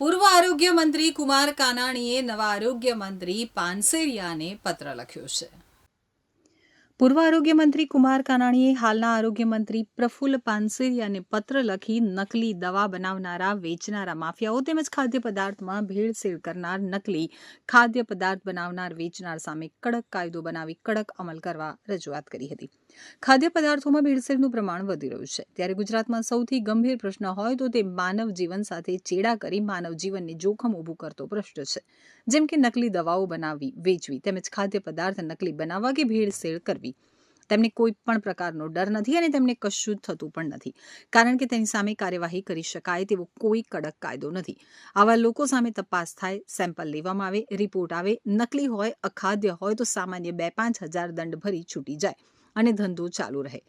પૂર્વ આરોગ્ય મંત્રી કુમાર કાનાણીએ નવા આરોગ્ય મંત્રી પાનસેરિયાને પત્ર લખ્યો છે. પૂર્વ આરોગ્ય મંત્રી કુમાર કાનાણીએ હાલના આરોગ્ય મંત્રી પ્રફુલ્લ પાનસેરિયાને પત્ર લખી નકલી દવા બનાવનારા, વેચનારા માફિયાઓ તેમજ ખાદ્ય પદાર્થમાં ભેળસેળ કરનાર, નકલી ખાદ્ય પદાર્થ બનાવનાર, વેચનાર સામે કડક કાયદો બનાવી કડક અમલ કરવા રજૂઆત કરી હતી. ખાદ્ય પદાર્થોમાં ભેળસેળનું પ્રમાણ વધી રહ્યું છે. ત્યારે ગુજરાતમાં સૌથી ગંભીર પ્રશ્ન હોય તો તે માનવ જીવન સાથે ચેડા કરી માનવ જીવનને જોખમ ઊભું કરતો પ્રશ્ન છે. જેમ કે નકલી દવાઓ બનાવવી, વેચવી, તેમજ ખાદ્ય પદાર્થ નકલી બનાવવા કે ભેળસેળ કરવી. તેમને કોઈ પણ પ્રકારનો ડર નથી અને તેમને કશું જ થતું પણ નથી. કારણ કે તેની સામે કાર્યવાહી કરી શકાય તેવો કોઈ કડક કાયદો નથી. આવા લોકો સામે તપાસ થાય, સેમ્પલ લેવામાં આવે, રિપોર્ટ આવે, નકલી હોય, અખાદ્ય હોય તો સામાન્ય બે પાંચ હજાર દંડ ભરી છૂટી જાય અને ધંધો ચાલુ રહે.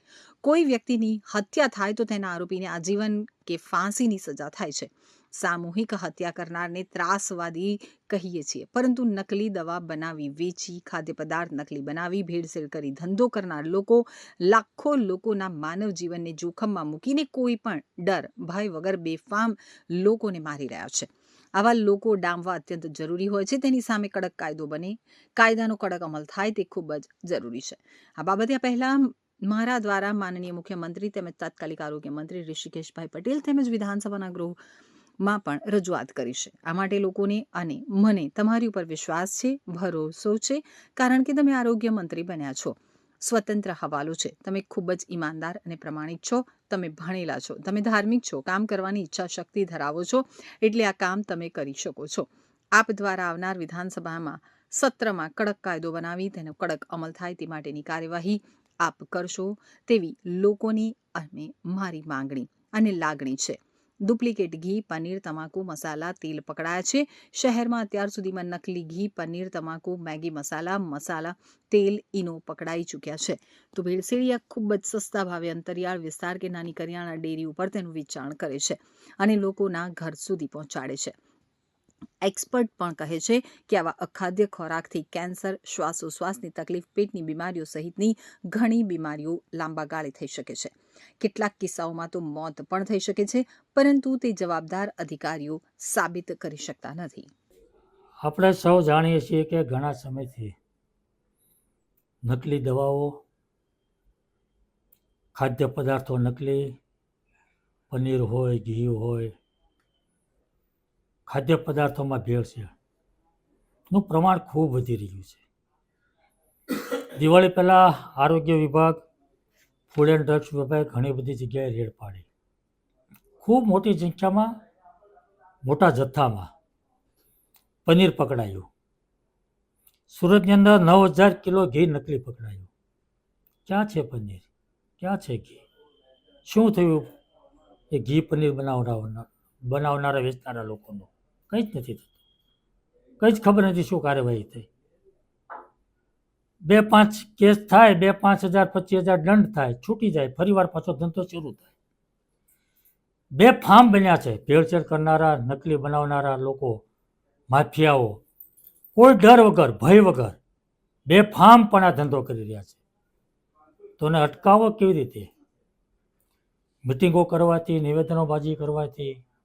કોઈ વ્યક્તિની હત્યા થાય તો તેના આરોપીને આજીવન કે ફાંસીની સજા થાય છે. સામૂહિક હત્યા કરનારને ત્રાસવાદી કહીએ છીએ. પરંતુ નકલી દવા બનાવી, વેચી, ખાદ્ય પદાર્થ નકલી બનાવી, ભેળસેળ કરી, ધંધો કરનાર લોકો લાખો લોકોના માનવ જીવનને જોખમમાં મૂકીને કોઈ પણ ડર, ભય વગર બેફામ લોકોને મારી રહ્યા છે. આવા લોકો ડામવા અત્યંત જરૂરી હોય છે. તેની સામે કડક કાયદો બને. કાયદાનો કડક અમલ થાય તે ખૂબ જ જરૂરી છે. આ બાબતે આ પહેલા મારા દ્વારા માનનીય મુખ્યમંત્રી તેમજ તાત્કાલિક આરોગ્ય મંત્રી ઋષિકેશભાઈ પટેલ તેમજ વિધાનસભાના ગૃહમાં પણ રજૂઆત કરી છે. આ માટે લોકોને અને મને તમારી ઉપર વિશ્વાસ છે, ભરોસો છે, કારણ કે તમે આરોગ્ય મંત્રી બન્યા છો. સ્વતંત્ર હવાલો છે. તમે ખૂબ જ ઈમાનદાર અને પ્રમાણિક છો. તમે ભણેલા છો. તમે ધાર્મિક છો. કામ કરવાની ઈચ્છા શક્તિ ધરાવો છો. એટલે આ કામ તમે કરી શકો છો. આપ દ્વારા આવનાર વિધાનસભામાં સત્રમાં કડક કાયદો બનાવી, તેનો કડક અમલ થાય તે માટેની કાર્યવાહી આપ કરશો તેવી લોકોની અને મારી માંગણી અને લાગણી છે. ડુપ્લિકેટ ઘી, પનીર, તમાકુ, મસાલા, તેલ પકડાયા છે. શહેરમાં અત્યાર સુધીમાં નકલી ઘી, પનીર, તમાકુ, મેગી મસાલા મસાલા, તેલ ઇનો પકડાઈ ચૂક્યા છે. તો ભેળસેળિયા ખૂબ જ સસ્તા ભાવે અંતરિયાળ વિસ્તાર કે નાની કરિયાણા ડેરી ઉપર તેનું વેચાણ કરે છે અને લોકોના ઘર સુધી પહોંચાડે છે. એક્સપર્ટ પણ કહે છે કે આવા અખાદ્ય ખોરાકથી કેન્સર, શ્વાસોશ્વાસની તકલીફ, પેટની બીમારીઓ સહિતની ઘણી બીમારીઓ લાંબા ગાળે થઈ શકે છે. કેટલાક કિસ્સાઓમાં તો મોત પણ થઈ શકે છે, પરંતુ તે જવાબદાર અધિકારીઓ સાબિત કરી શકતા નથી. આપણે સૌ જાણીએ છીએ કે ઘણા સમયથી નકલી દવાઓ ખાદ્ય પદાર્થો નકલી, પનીર હોય, ઘી હોય ખાદ્ય પદાર્થોમાં ભેળસેળનું પ્રમાણ ખૂબ વધી રહ્યું છે. દિવાળી પહેલાં આરોગ્ય વિભાગ ફૂડ એન્ડ ડ્રગ્સ વિભાગે ઘણી બધી જગ્યાએ રેડ પાડી. ખૂબ મોટી સંખ્યામાં, મોટા જથ્થામાં પનીર પકડાયું. સુરતની અંદર નવ હજાર કિલો ઘી નકલી પકડાયું. ક્યાં છે પનીર? ક્યાં છે ઘી? શું થયું? એ ઘી પનીર બનાવનાર બનાવનારા, વેચનારા લોકોનું. કંઈ જ નથી થતું. કંઈ જ ખબર નથી શું કાર્યવાહી થઈ. બે પાંચ કેસ થાય, બે પાંચ હજાર, પચીસ હજાર દંડ થાય, છૂટી જાય, ફરીવાર પાછો ધંધો શરૂ થાય. બે ફાર્મ બન્યા છે, ભેળસેળ કરનારા, નકલી બનાવનારા લોકો, માફિયાઓ. કોઈ ડર વગર, ભય વગર બે ફાર્મ પણ આ ધંધો કરી રહ્યા છે. તો અટકાવો કેવી રીતે? મિટિંગો કરવાથી, નિવેદનોબાજી કરવાથી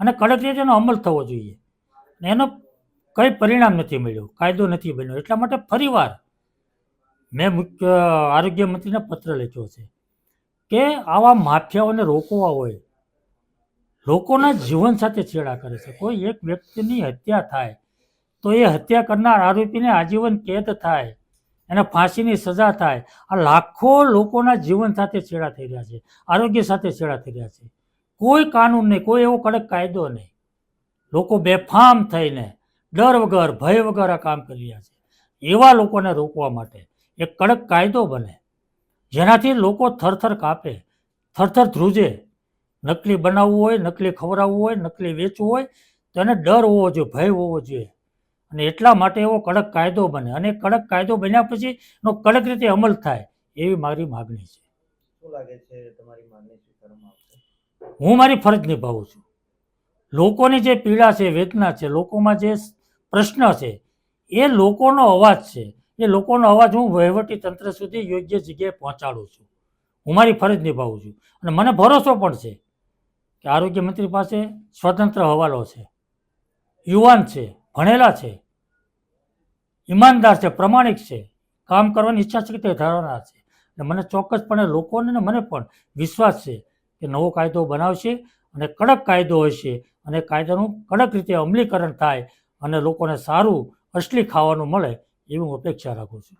અને કડક રીતે એનો અમલ થવો જોઈએ. ને એનો કંઈ પરિણામ નથી મળ્યું, કાયદો નથી બન્યો. એટલા માટે ફરીવાર મેં મુખ્ય આરોગ્ય મંત્રીને પત્ર લખ્યો છે કે આવા માફિયાઓને રોકવા હોય, લોકોના જીવન સાથે છેડા કરે છે. કોઈ એક વ્યક્તિની હત્યા થાય, તો એ હત્યા કરનાર આરોપીને આજીવન કેદ થાય, એને ફાંસીની સજા થાય. આ લાખો લોકોના જીવન સાથે છેડા થઈ રહ્યા છે, આરોગ્ય સાથે છેડા થઈ રહ્યા છે. કોઈ કાનૂન નહીં, કોઈ એવો કડક કાયદો નહીં. લોકો બેફામ થઈને ડર વગર, ભય વગર આ કામ કરી રહ્યા છે. એવા લોકોને રોકવા માટે એક કડક કાયદો બને, જેનાથી લોકો થરથર કાપે, થરથર ધ્રુજે. નકલી બનાવવું હોય, નકલી ખવડાવવું હોય, નકલી વેચવું હોય તો એને ડર હોવો જોઈએ, ભય હોવો જોઈએ. અને એટલા માટે એવો કડક કાયદો બને. અને કડક કાયદો બન્યા પછી એનો કડક રીતે અમલ થાય, એવી મારી માગણી છે. શું લાગે છે તમારી માગણી સ્વીકારવામાં આવશે? હું મારી ફરજ નિભાવું છું. લોકોની જે પીડા છે, વેદના છે, લોકોમાં જે પ્રશ્ન છે, એ લોકોનો અવાજ છે. એ લોકોનો અવાજ હું વહીવટી તંત્ર સુધી યોગ્ય જગ્યાએ પહોંચાડું છું. હું મારી ફરજ નિભાવું છું. અને મને ભરોસો પણ છે કે આરોગ્ય મંત્રી પાસે સ્વતંત્ર હવાલો છે. યુવાન છે, ભણેલા છે, ઈમાનદાર છે, પ્રમાણિક છે, કામ કરવાની ઈચ્છા શક્તિ ધરાવનાર છે. અને મને ચોક્કસપણે લોકોને મને પણ વિશ્વાસ છે કે નવો કાયદો બનાવશે અને કડક કાયદો હશે અને કાયદાનું કડક રીતે અમલીકરણ થાય અને લોકોને સારું, અસલી ખાવાનું મળે એવી હું અપેક્ષા રાખું છું.